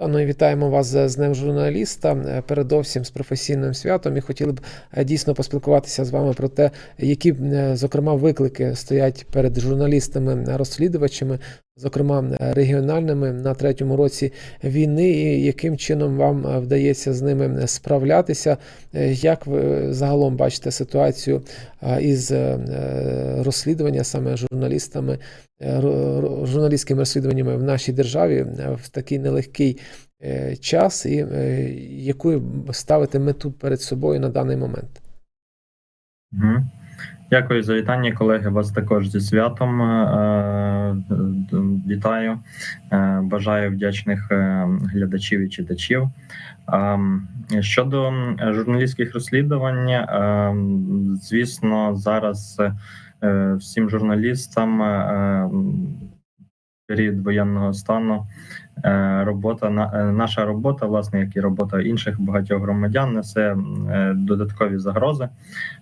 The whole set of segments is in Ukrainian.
Ну і вітаємо вас з з Днем журналіста. Е, Передовсім з професійним святом. І хотіли б е, дійсно поспілкуватися з вами про те, які, е, зокрема, виклики стоять перед журналістами-розслідувачами, зокрема е, регіональними на третьому році війни, і яким чином вам е, вдається з ними справлятися. Е, Як ви загалом бачите ситуацію із розслідування саме журналістами, журналістськими розслідуваннями в нашій державі в такий нелегкий час, і яку ставити мету перед собою на даний момент? Мгм. Дякую за вітання, колеги. Вас також зі святом. Е, Вітаю. Е, Бажаю вдячних е, глядачів і читачів. Щодо журналістських розслідувань, звісно, зараз е, всім журналістам е, період воєнного стану е, робота е, наша робота, власне, як і робота інших багатьох громадян, несе е, додаткові загрози.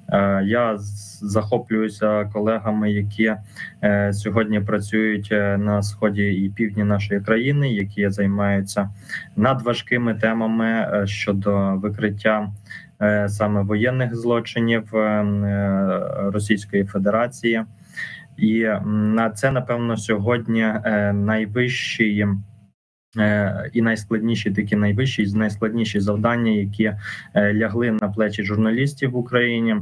Е, Я захоплююся колегами, які е, сьогодні працюють е, на сході і півдні нашої країни, які займаються надважкими темами е, щодо викриття е, саме воєнних злочинів е, е, Російської Федерації. І на це напевно сьогодні е, найвищий е, і найскладніші такі найвищі найскладніші завдання, які е, лягли на плечі журналістів в Україні.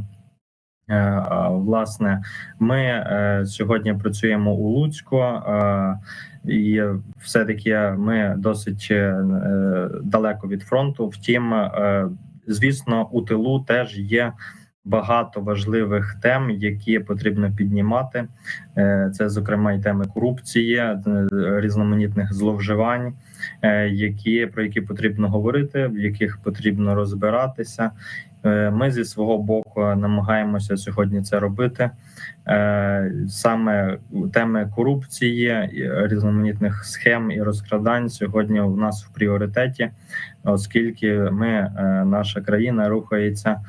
Е, Власне, ми е, сьогодні працюємо у Луцьку, е, і все-таки ми досить е, далеко від фронту. Втім, е, звісно, у тилу теж є багато важливих тем, які потрібно піднімати. Е, Це, зокрема, і теми корупції, е, різноманітних зловживань, е, які про які потрібно говорити, в яких потрібно розбиратися. Е, Ми зі свого боку намагаємося сьогодні це робити. Е, Саме теми корупції, різноманітних схем і розкрадань сьогодні у нас в пріоритеті, оскільки ми, е, наша країна, рухається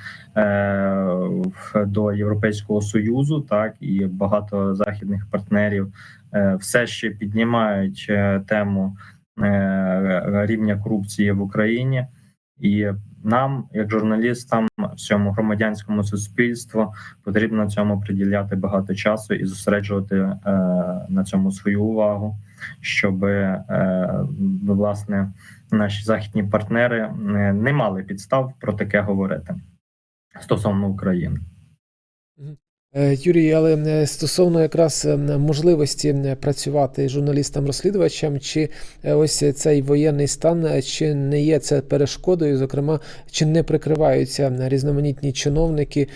до Європейського союзу, так і багато західних партнерів все ще піднімають тему рівня корупції в Україні. І нам, як журналістам, всьому громадянському суспільству, потрібно цьому приділяти багато часу і зосереджувати е, на цьому свою увагу, щоб е, власне наші західні партнери е, не мали підстав про таке говорити стосовно України. Е, Юрій, але е, стосовно якраз можливості працювати журналістам-розслідувачам, чи е, ось цей воєнний стан, чи не є це перешкодою, зокрема, чи не прикриваються різноманітні чиновники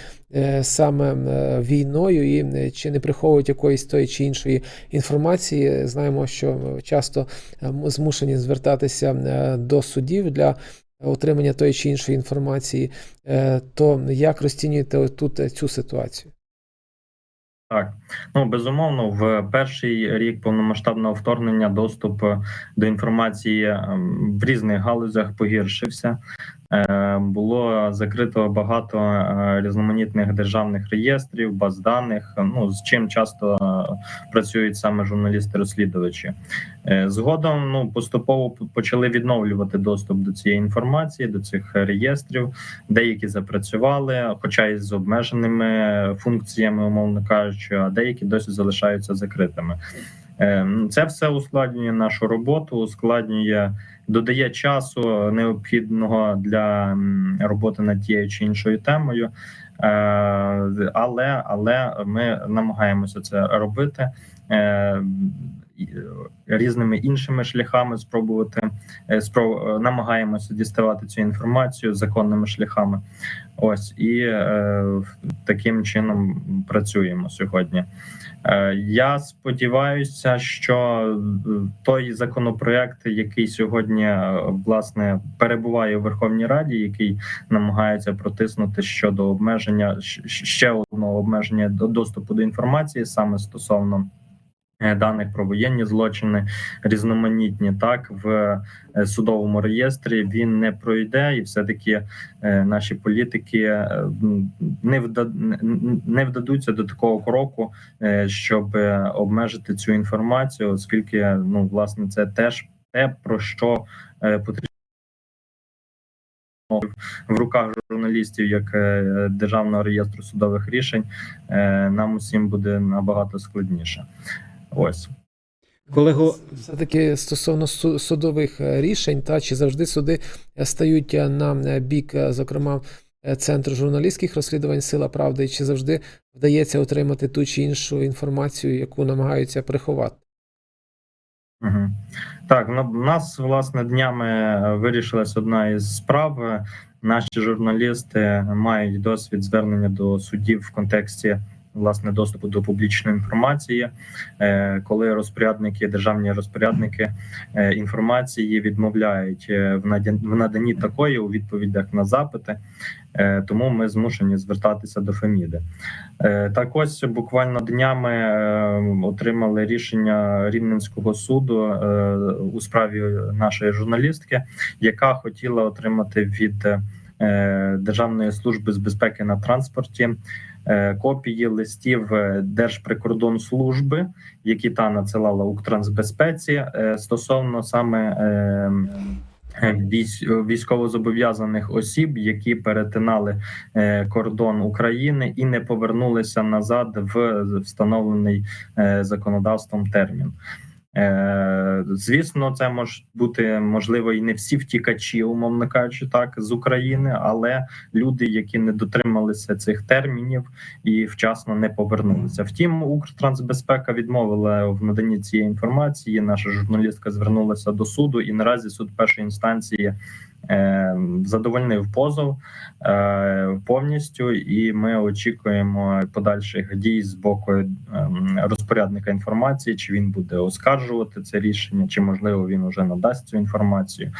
саме війною, і чи не приховують якоїсь тої чи іншої інформації? Знаємо, що часто змушені звертатися до судів для отримання тої чи іншої інформації. То як розцінюєте тут цю ситуацію? Так, ну безумовно, в перший рік повномасштабного вторгнення доступ е, до інформації ем, в різних галузях погіршився. Е, Було закрито багато е, різноманітних державних реєстрів, баз даних. Ну з чим часто е, працюють саме журналісти-розслідувачі. Згодом ну поступово почали відновлювати доступ до цієї інформації, до цих реєстрів. Деякі запрацювали, хоча й з обмеженими функціями, умовно кажучи, а деякі досі залишаються закритими. Це все ускладнює нашу роботу, ускладнює, додає часу необхідного для роботи над тією чи іншою темою. Е, Але але ми намагаємося це робити. Е, Різними іншими шляхами спробувати е, спроб е, намагаємося діставати цю інформацію законними шляхами. Ось і таким чином працюємо сьогодні. Е, я сподіваюся, що е, той законопроект, який сьогодні е, власне перебуває у Верховній Раді, який намагається протиснути щодо обмеження ще одного обмеження до доступу до інформації, саме стосовно даних про воєнні злочини, різноманітні, так в е, судовому реєстрі він не пройде, і все таки наші політики е, не вда не- не вдадуться до такого кроку, е, щоб е, обмежити цю інформацію, оскільки ну власне це теж те, про що е, потрібно в руках журналістів як е, державного реєстру судових рішень, е, нам усім буде набагато складніше. Ось. Колего, Все-таки стосовно судових е, рішень, та чи завжди суди е, стають е, на бік, зокрема, Центру журналістських розслідувань Сила правди, і чи завжди вдається отримати ту чи іншу інформацію, яку намагаються приховати? Угу. Так, в нас власне днями вирішилась одна із справ. Наші журналісти мають досвід звернення до судів в контексті власне доступу до публічної інформації, Е, коли розпорядники, державні розпорядники е, інформації відмовляють е, в наданні такої у відповідях на запити. Тому ми змушені звертатися до Феміди. Так ось буквально днями отримали рішення Рівненського суду у справі нашої журналістки, яка хотіла отримати від Державної служби з безпеки на транспорті копії листів е, Держприкордонслужби, які та надсилала Укртрансбезпеці е, стосовно саме. е, військ- військовозобов'язаних осіб, які перетинали е, кордон України і не повернулися назад в встановлений е, законодавством термін. Е, Звісно, це може бути можливо і не всі втікачі, умовно кажучи, так з України, але люди, які не дотрималися цих термінів і вчасно не повернулися. Втім, Укртрансбезпека відмовила в наданні цієї інформації. Наша журналістка звернулася до суду, і наразі суд першої інстанції задовольнив позов е, повністю, і ми очікуємо подальших дій з боку ем, розпорядника інформації, чи він буде оскаржувати це рішення, чи можливо він уже надасть цю інформацію,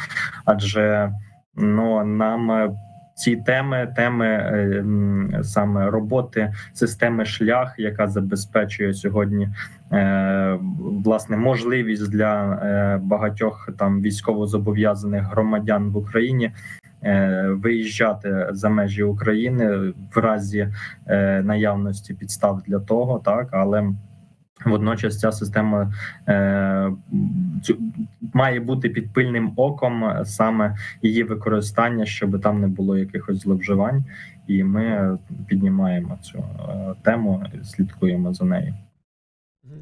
адже ну нам. Ці теми, теми е, саме роботи системи шлях, яка забезпечує сьогодні е, власне можливість для е, багатьох там військовозобов'язаних громадян в Україні виїжджати за межі України в разі наявності підстав для того, так але. Водночас ця система е, цю, має бути під пильним оком е, саме її використання, щоб там не було якихось зловживань, і ми піднімаємо цю е, тему, слідкуємо за нею.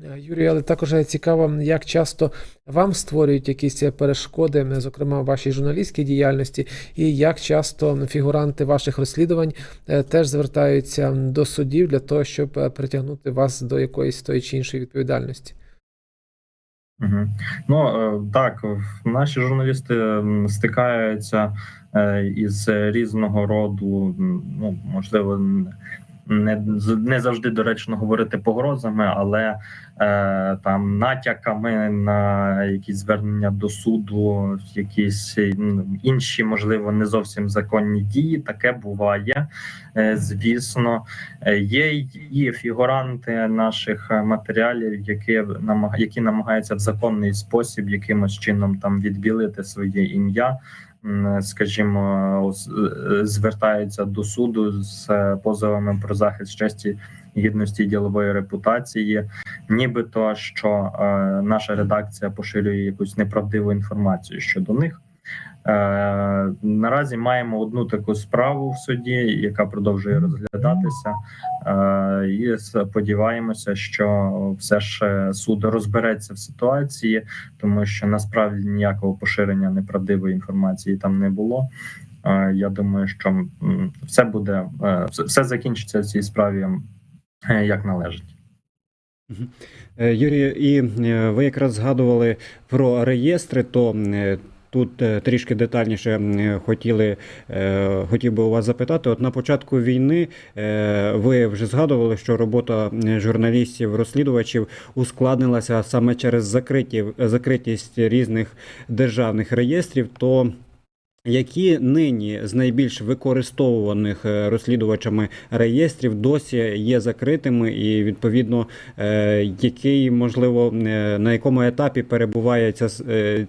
Е, Юрій, але також цікаво, як часто вам створюють якісь перешкоди, е, зокрема в вашій журналістській діяльності, і як часто фігуранти ваших розслідувань е, теж звертаються до судів для того, щоб е, притягнути вас до якоїсь тої чи іншої відповідальності. Угу. Ну е, так, наші журналісти стикаються е, із різного роду, ну можливо, не не завжди доречно говорити погрозами, але е, там натяками на якісь звернення до суду, якісь інші, можливо, не зовсім законні дії. Таке буває, е, звісно. Е, Є і фігуранти наших матеріалів, які намаг... які намагаються в законний спосіб якимось чином там відбілити своє ім'я. Скажімо, е, звертаються до суду з позовами про захист честі, гідності ділової репутації, нібито що е, наша редакція поширює якусь неправдиву інформацію щодо них. Е, наразі маємо одну таку справу в суді, яка продовжує розглядатися, е, і сподіваємося, що все ж суд розбереться в ситуації, тому що насправді ніякого поширення неправдивої інформації там не було. Е, я думаю, що все буде все- закінчиться в цій справі як належить. Юрію, і ви якраз згадували про реєстри, то тут е, трішки детальніше хотіли, е, хотів би у вас запитати. От на початку війни е, ви вже згадували, що робота е, журналістів-розслідувачів ускладнилася саме через закриті, закритість різних державних реєстрів. То які нині з найбільш використовуваних е, розслідувачами реєстрів досі є закритими, і відповідно, е, який можливо е, на якому етапі перебуває ця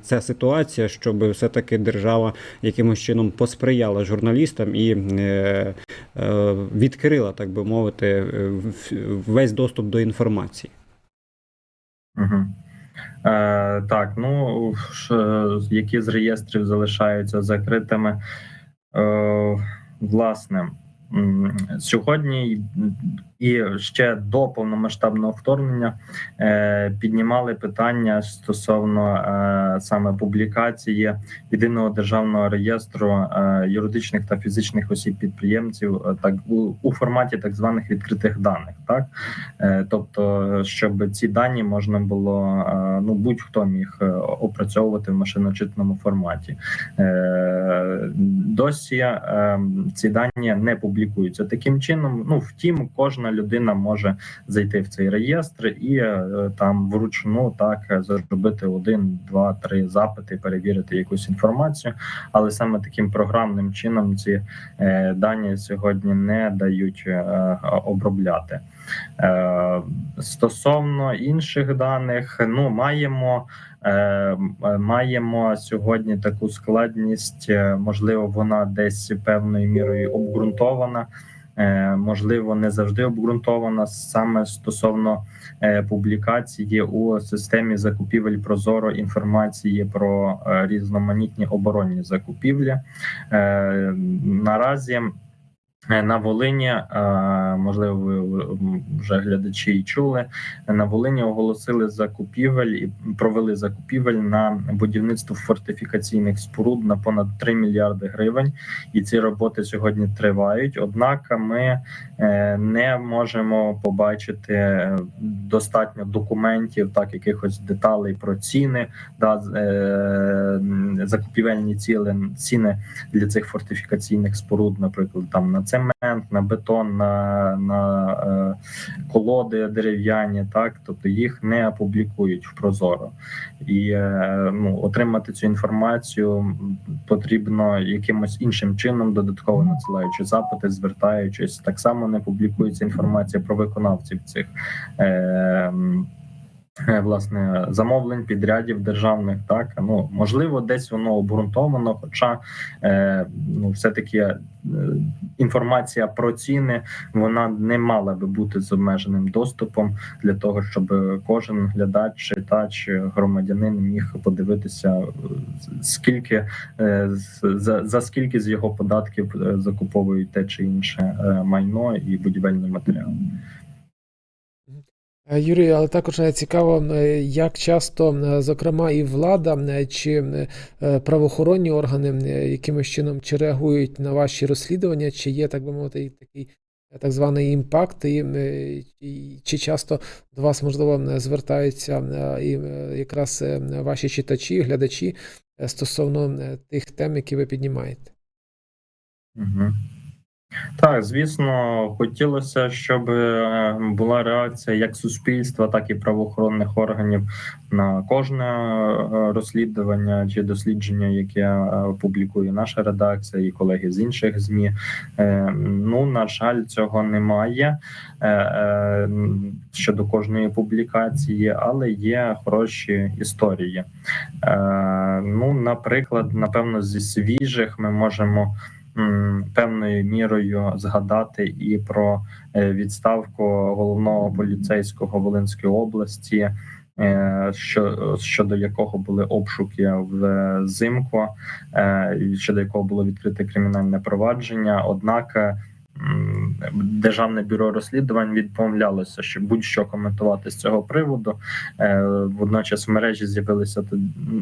ця ситуація, щоб все-таки держава якимось чином посприяла журналістам і відкрила, так би мовити, весь доступ до інформації. Угу. Е, так, ну які з реєстрів залишаються закритими. Е, власне, сьогодні і ще до повномасштабного вторгнення е, піднімали питання стосовно е, саме публікації єдиного державного реєстру е, юридичних та фізичних осіб підприємців, так у, форматі так званих відкритих даних, так тобто, щоб ці дані можна було ну будь-хто міг опрацьовувати в машиночитному форматі. Досі ці дані не публікуються таким чином. Ну втім, кожна людина може зайти в цей реєстр і е, там вручну так зробити один, два, три запити, перевірити якусь інформацію. Але саме таким програмним чином ці е, дані сьогодні не дають е, обробляти. Е, Стосовно інших даних, ну маємо. е, Маємо сьогодні таку складність, е, можливо, вона десь певною мірою обґрунтована, можливо, не завжди обґрунтована саме стосовно публікації у системі закупівель Прозоро інформації про різноманітні оборонні закупівлі. Наразі На Волині, е, можливо, ви вже глядачі і чули. На Волині оголосили закупівель і провели закупівель на будівництво фортифікаційних споруд на понад 3 мільярди гривень. І ці роботи сьогодні тривають. Однак ми е, не можемо побачити е, достатньо документів, так якихось деталей про ціни, да, е, закупівельні ціли ціни для цих фортифікаційних споруд, наприклад, там на цемент, на бетон, на, на е, колоди дерев'яні, так тобто їх не опублікують в Прозоро, і е, ну, отримати цю інформацію потрібно якимось іншим чином, додатково надсилаючи запити, звертаючись. Так само не публікується інформація про виконавців цих. Е, Власне, замовлень підрядів державних, так ну можливо, десь воно обґрунтовано. Хоча е, ну, все таки е, інформація про ціни вона не мала би бути з обмеженим доступом для того, щоб кожен глядач, читач, громадянин міг подивитися, е, скільки е, за, за скільки з його податків е, закуповують те чи інше е, майно і будівельні матеріали. Е, Юрій, але також е, цікаво, е, як часто, зокрема, і влада чи правоохоронні органи якимось чином чи реагують на ваші розслідування, чи є, так би мовити, такий так званий імпакт, і, і чи часто до вас, можливо, звертаються і якраз ваші читачі, глядачі стосовно тих тем, які ви піднімаєте? Угу. Так, звісно, хотілося, щоб е, була реакція як суспільства, так і правоохоронних органів на кожне е, розслідування чи дослідження, яке е, публікує наша редакція і колеги з інших змі. Ну на жаль, цього немає щодо кожної публікації, але є хороші історії. Ну, наприклад, напевно, зі свіжих ми можемо певною мірою згадати і про е, відставку головного поліцейського Волинської області, е, що щодо якого були обшуки в зимку, е, щодо якого було відкрите кримінальне провадження. Однак Державне бюро розслідувань відмовлялося, що будь-що коментувати з цього приводу. Е, Водночас в мережі з'явилися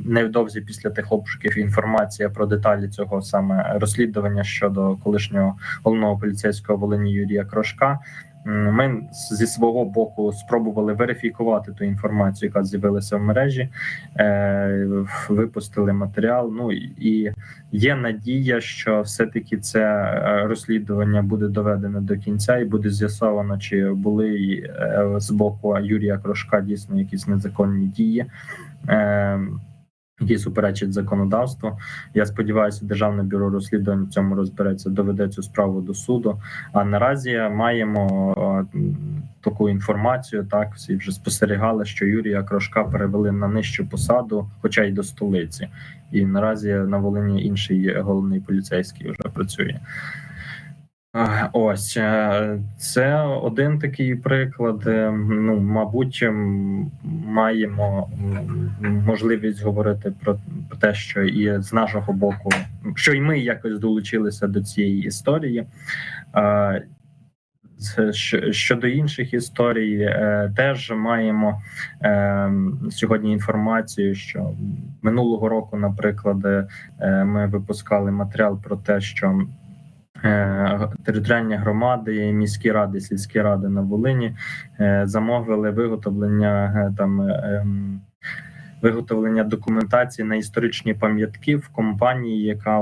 невдовзі після тих обшуків інформація про деталі цього саме розслідування щодо колишнього головного поліцейського Волині Юрія Крошка. Ми зі свого боку спробували верифікувати ту інформацію, яка з'явилася в мережі, е, випустили матеріал. Ну і є надія, що все-таки це е, розслідування буде доведено до кінця і буде з'ясовано, чи були е, з боку Юрія Крошка дійсно якісь незаконні дії. Які суперечать законодавству. Я сподіваюся, державне бюро розслідувань в цьому розбереться, доведе цю справу до суду. А наразі маємо е, таку інформацію. Так всі вже спостерігали, що Юрія Крошка перевели на нижчу посаду, хоча й до столиці. І наразі на Волині інший головний поліцейський вже працює. Ось е, це один такий приклад. Е, Ну, мабуть, маємо можливість говорити про, те, що і з нашого боку, що і ми якось долучилися до цієї історії. Е, Щодо інших історій, теж маємо сьогодні інформацію, що минулого року, наприклад, ми випускали матеріал про те, що територіальні громади, міські ради, сільські ради на Волині е, замовили виготовлення е, там. е, ем, Виготовлення документації на історичні пам'ятки в компанії, яка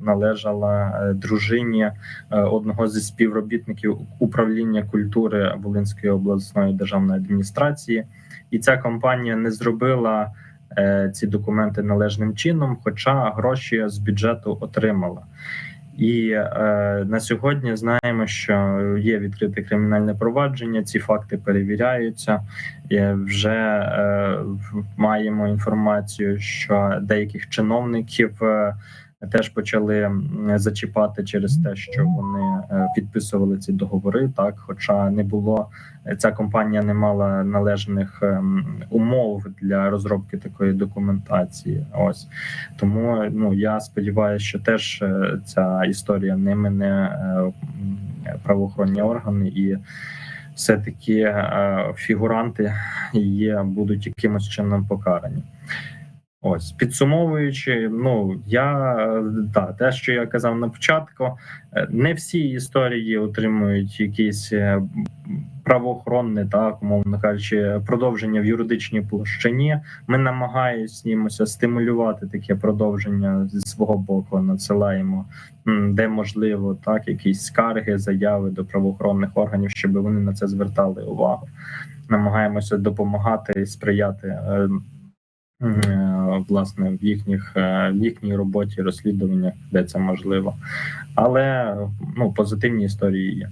належала е, дружині е, одного зі співробітників управління культури Волинської обласної державної адміністрації, і ця компанія не зробила е, ці документи належним чином, хоча гроші з бюджету отримала. І е, на сьогодні знаємо, що є відкрите кримінальне провадження. Ці факти перевіряються. І вже е, маємо інформацію, що деяких чиновників е, теж почали зачіпати через те, що вони е, підписували ці договори. Так, хоча не було ця компанія не мала належних ем, умов для розробки такої документації. Ось тому ну я сподіваюся, що теж е, ця історія не мине е, правоохоронні органи і. Все таки е, фігуранти є будуть якимось чином покарані. Ось підсумовуючи, ну я е, та те, що я казав на початку, е, не всі історії отримують якісь е, правоохоронне, так умовно кажучи, продовження в юридичній площині. Ми намагаємося стимулювати таке продовження зі свого боку. Надсилаємо де можливо, так якісь скарги, заяви до правоохоронних органів, щоб вони на це звертали увагу. Намагаємося допомагати і сприяти. Е, Власне, в їхніх е, в їхній роботі, розслідуваннях, де це можливо, але ну позитивні історії є.